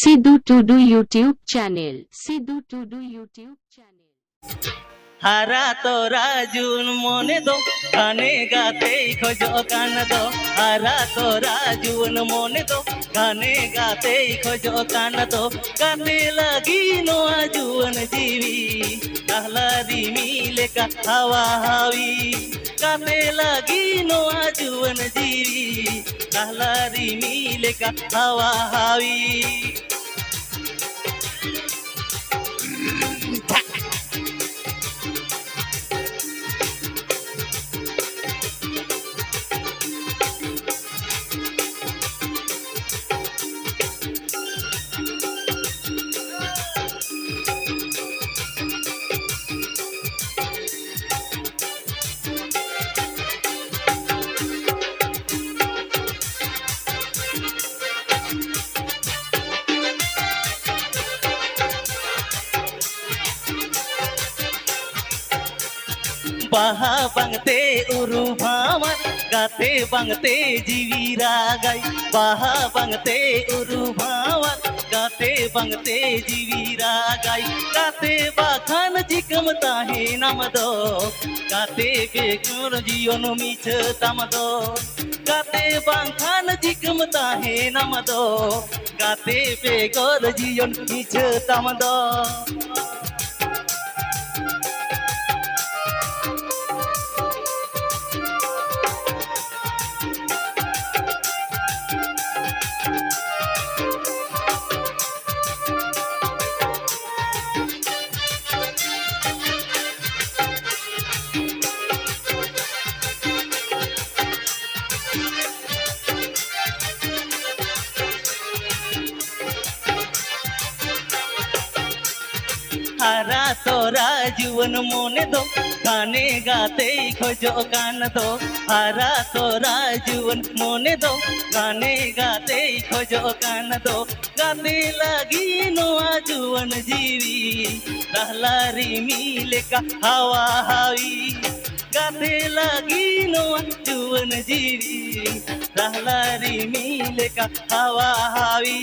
Sidhu Tudu YouTube channel, Sidhu Tudu YouTube channel. হারা তোরা June মনে দো, গানে গাতেই খোঁজ কান দো। হারা তোরা জুন মনে দো, গানে গাতেই খোঁজ কান দো। গানে লাগি নোয়া জুন জীবি কাহলা দিমি লেকা হাওয়া হাওি গানে লাগি নোয়া জুন জীবি কাহলা দিমি লেকা হাওয়া হাওি বাহা বাংতে উরু ভামার গাতে বাংতে জীবিরা গাই বাহা বাংতে উরু ভামার গাতে বাংতে জীবিরা গাই গাতে বাখান জিকম তাহে নাম দো গাতে বেকুর জিয়ন মিছ তাম দো গাতে বাখান জিকম তাহে নাম দো গাতে বেগর জিয়ন মিছ তাম দো হারা তোরা জীবন মনে দো গানে গাতেই খোঁজো গান দো হারা তোরা জীবন মনে দো গানে গাতেই খোঁজো গান দো গাতে লাগি নোয়া জীবন জীবি লাহলারি মিলে কা হাওয়া হাওয়ি গাতে লাগি নোয়া জীবন জীবি লাহলারি মিলে কা হাওয়া হাওয়ি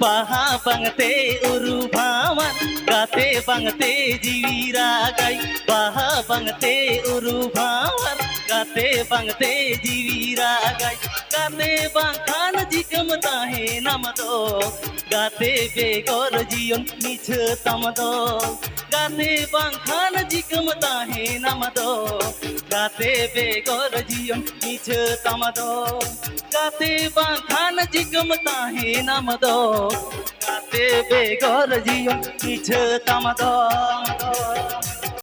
বাহা বাংতে উরু ভামার গাতে বাংতে জীবিরা গাই। বাহা বাংতে উরু ভামার গাতে বাংতে জীবিরা গাই। গাতে বাখান জিকম তাহে নাম দো গাতে বেগর জিয়ন মিছ তাম দো গাতে বাখান জিকম তাহে নাম দো গাতে বেগর জিয়ম, মিছ তাম দো গাতে বাঁধান জিগম, তাহে নাম দো গাতে বেগর জিয়ম, মিছ তাম দো